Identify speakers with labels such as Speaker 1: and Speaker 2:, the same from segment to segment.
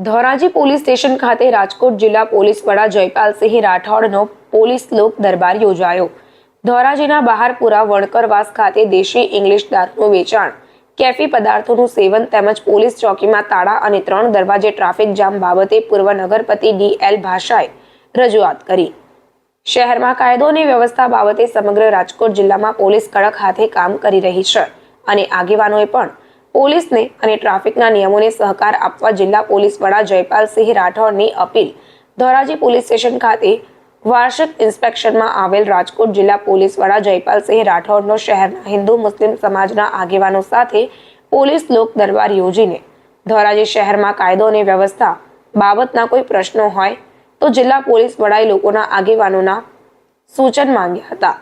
Speaker 1: Dhoraji police station ખાતે રાજકોટ જિલ્લા police વડા જયપાલસિંહ રાઠોડનો પોલીસ લોક દરબાર યોજાયો. ધોરાજીના બહારપુરા વણકરવાસ ખાતે દેશી ઇંગ્લિશ દારૂનું વેચાણ, કેફી પદાર્થોનું સેવન તેમજ પોલીસ ચોકીમાં તાળા અને ત્રણ દરવાજે ટ્રાફિક જામ બાબતે પૂર્વ નગરપતિ ડી એલ ભાષાએ રજૂઆત કરી. શહેરમાં કાયદો અને વ્યવસ્થા બાબતે સમગ્ર રાજકોટ જિલ્લામાં પોલીસ કડક હાથે કામ કરી રહી છે અને આગેવાનોએ પણ પોલીસને અને ટ્રાફિકના નિયમોને સહકાર આપવા જિલ્લા પોલીસ વડા જયપાલસિંહ રાઠોડની અપીલ. ધોરાજી પોલીસ સ્ટેશન ખાતે વાર્ષિક ઇન્સ્પેક્શનમાં આવેલ રાજકોટ જિલ્લા પોલીસ વડા જયપાલસિંહ રાઠોડનો શહેરના હિન્દુ મુસ્લિમ સમાજના આગેવાનો સાથે પોલીસ લોક દરબાર યોજીને ધોરાજી શહેરમાં કાયદો અને વ્યવસ્થા બાબતના કોઈ પ્રશ્નો હોય તો જિલ્લા પોલીસ વડાએ લોકોના આગેવાનોના સૂચન માંગ્યા હતા.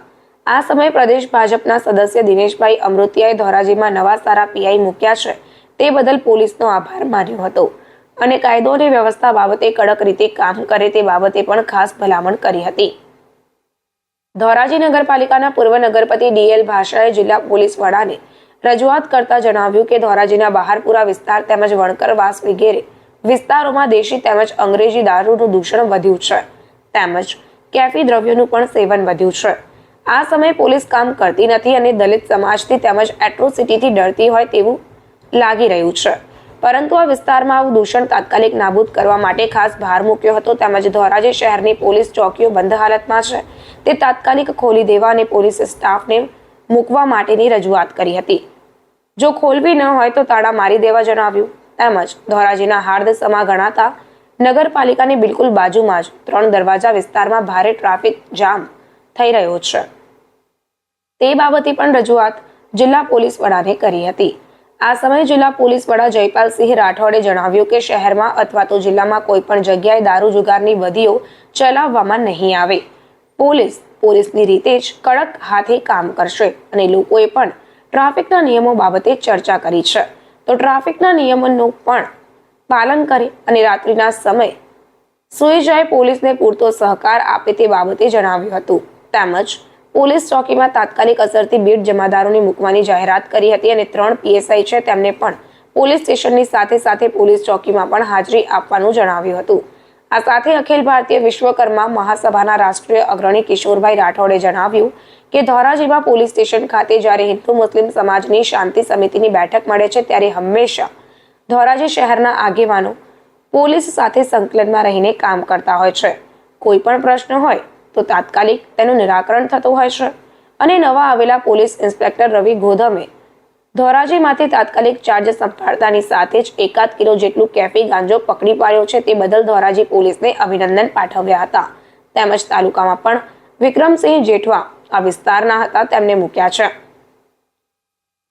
Speaker 1: આ સમયે પ્રદેશ ભાજપના સદસ્ય દિનેશભાઈ અમૃતિયાએ ધોરાજીમાં નવા સારા પીઆઈ મૂક્યા છે. તે બદલ પોલીસનો આભાર માન્યો હતો. અને કાયદો અને વ્યવસ્થા બાબતે કડક રીતે કામ કરે તે બાબતે પણ ખાસ ભલામણ કરી હતી. ધોરાજી નગરપાલિકાના પૂર્વ નગરપતિ ડીએલ ભાષાએ જિલ્લા પોલીસ વડાને રજૂઆત કરતા જણાવ્યું કે ધોરાજીના બહારપુરા વિસ્તાર તેમજ વણકરવાસ વગેરે વિસ્તારોમાં દેશી તેમજ અંગ્રેજી દારૂનું દૂષણ વધ્યું છે. તેમજ કેફી દ્રવ્યોનું પણ સેવન વધ્યું છે. આ સમયે પોલીસ કામ કરતી નથી અને દલિત સમાજથી તેમજ એટ્રોસિટીથી ડરતી હોય તેવું લાગી રહ્યું છે. પરંતુ આ વિસ્તારમાં આવું દૂષણ તાત્કાલિક નાબૂદ કરવા માટે ખાસ ભાર મૂક્યો હતો. તેમજ ધોરાજી શહેરની પોલીસ ચોકીઓ બંધ હાલતમાં છે. તે તાત્કાલિક ખોલી દેવા અને પોલીસ સ્ટાફને મૂકવા માટેની રજૂઆત કરી હતી. જો ખોલવી ન હોય તો તાળા મારી દેવા જણાવ્યું. તેમજ ધોરાજીના હાર્દ સમા ગણાતા નગરપાલિકાની બિલકુલ બાજુમાં જ ત્રણ દરવાજા વિસ્તારમાં ભારે ટ્રાફિક જામ થઈ રહ્યો છે. તે બાબતે પણ રજૂઆત જિલ્લા પોલીસ વડાને કરી હતી. આ સમયે જિલ્લા પોલીસ વડા જયપાલસિંહ રાઠોડે જણાવ્યું કે શહેરમાં અથવા તો જિલ્લામાં કોઈ પણ જગ્યાએ દારૂ જુગારની વધીઓ ચલાવવામાં નહીં આવે. પોલીસ પોલીસની રીતે જ કડક હાથે કામ કરશે અને લોકોએ પણ ટ્રાફિકના નિયમો બાબતે ચર્ચા કરી છે. તો ટ્રાફિકના નિયમોનું પણ પાલન કરે અને રાત્રિના સમય સુઈ જાય પોલીસને પૂરતો સહકાર આપે તે બાબતે જણાવ્યું હતું. તેમજ પોલીસ ચોકીમાં તાત્કાલિક અસરથી બીડ જમાદારોને મૂકવાની જાહેરાત કરી હતી અને ત્રણ પીએસઆઈ છે તેમને પણ પોલીસ સ્ટેશનની સાથે સાથે પોલીસ ચોકીમાં પણ હાજરી આપવાનું જણાવ્યું હતું. આ સાથે અખિલ ભારતીય વિશ્વકર્મા મહાસભાના રાષ્ટ્રીય અગ્રણી કિશોરભાઈ રાઠોડે જણાવ્યું કે ધોરાજીમાં પોલીસ સ્ટેશન ખાતે જ્યારે હિન્દુ મુસ્લિમ સમાજની શાંતિ સમિતિની બેઠક મળે છે ત્યારે હંમેશા ધોરાજી શહેરના આગેવાનો પોલીસ સાથે સંકલનમાં રહીને કામ કરતા હોય છે. કોઈ પણ પ્રશ્ન હોય તો તાત્કાલિક તેનું નિરાકરણ થતું હોય અને નવા આવેલા પોલીસ ઇન્સ્પેક્ટર રવિ ગોધમે ધોરાજીમાંથી તાત્કાલિક ચાર્જ સંભાળતાની સાથે જ એકાદ કિલો જેટલું કેફી ગાંજો પકડી પાડ્યો છે તે બદલ ધોરાજી પોલીસને અભિનંદન પાઠવ્યા હતા. તેમજ તાલુકામાં પણ વિક્રમસિંહ જેઠવા આ વિસ્તારના હતા તેમને મૂક્યા છે.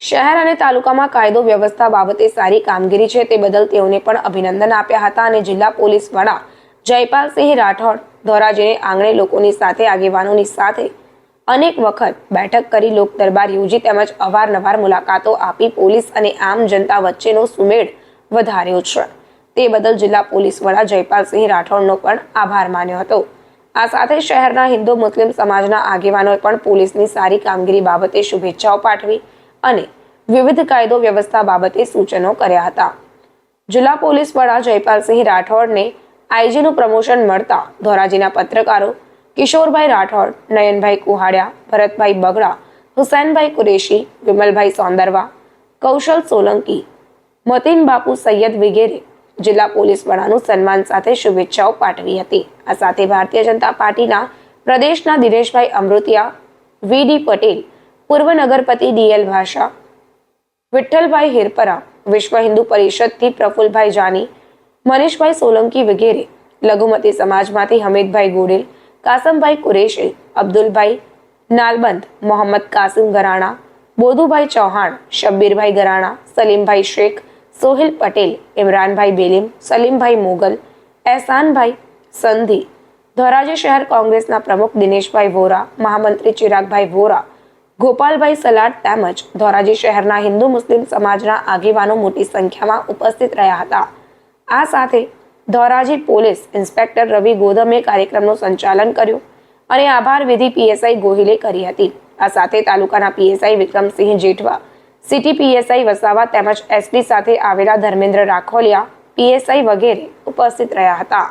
Speaker 1: શહેર અને તાલુકામાં કાયદો વ્યવસ્થા બાબતે સારી કામગીરી છે તે બદલ તેઓને પણ અભિનંદન આપ્યા હતા અને જિલ્લા પોલીસ વડા જયપાલસિંહ રાઠોડ ધોરાજીને આંગણે લોકોની સાથે આગેવાનોની સાથે અનેક વખત બેઠક કરી લોક દરબાર યોજી તેમજ અવારનવાર મુલાકાતો આપી પોલીસ અને આમ જનતા વચ્ચેનો સુમેળ વધાર્યો છે. તે બદલ જિલ્લા પોલીસ વડા જયપાલસિંહ રાઠોડનો પણ આભાર માન્યો હતો. આ સાથે શહેરના હિન્દુ મુસ્લિમ સમાજના આગેવાનોએ પણ પોલીસની સારી કામગીરી બાબતે શુભેચ્છાઓ પાઠવી અને વિવિધ કાયદો વ્યવસ્થા બાબતે સૂચનો કર્યા હતા. જિલ્લા પોલીસ વડા જયપાલસિંહ રાઠોડને આઈજીનું પ્રમોશન મળતા ધોરાજીના પત્રકારો કિશોરભાઈ રાઠોડ, નયનભાઈ કુહાડિયા, ભરતભાઈ બગડા, હુસેનભાઈ કુરેશી, વિમલભાઈ સોંદરવા, કૌશલ સોલંકી, મતીન બાપુ સૈયદ વગેરે જિલ્લા પોલીસ વડાનું સન્માન સાથે શુભેચ્છાઓ પાઠવી હતી. આ સાથે ભારતીય જનતા પાર્ટીના પ્રદેશના દિનેશભાઈ અમૃતિયા, વી ડી પટેલ, પૂર્વ નગરપતિ ડીએલ ભાષા, વિઠ્ઠલભાઈ હિરપરા, વિશ્વ હિન્દુ પરિષદથી પ્રફુલભાઈ જાની મનીષભાઈ સોલંકી વગેરે, લઘુમતી સમાજમાંથી હમીદભાઈ ગોડેલ, કાસમભાઈ કુરેશી, અબ્દુલભાઈ નાલબંધ, મોહમ્મદ કાસિમ ગરાણા, બોધુભાઈ ચૌહાણ, શબ્બીરભાઈ ગરાણા, સલીમભાઈ શેખ, સોહિલ પટેલ, ઇમરાનભાઈ બેલીમ, સલીમભાઈ મોગલ, એહસાનભાઈ સંધી, ધોરાજી શહેર કોંગ્રેસના પ્રમુખ દિનેશભાઈ વોરા, મહામંત્રી ચિરાગભાઈ વોરા, ગોપાલભાઈ સલાડ તેમજ ધોરાજી શહેરના હિન્દુ મુસ્લિમ સમાજના આગેવાનો મોટી સંખ્યામાં ઉપસ્થિત રહ્યા હતા. આ સાથે ધોરાજી પોલીસ ઇન્સ્પેક્ટર રવિ ગોધમે કાર્યક્રમનું સંચાલન કર્યું અને આભાર વિધિ પીએસઆઈ ગોહિલે કરી હતી. આ સાથે તાલુકાના PSI Vikramsinh Jethwa, city PSI Vasava તેમજ એસપી સાથે આવેલા ધર્મેન્દ્ર રાખોલિયા, પીએસઆઈ વગેરે ઉપસ્થિત રહ્યા હતા.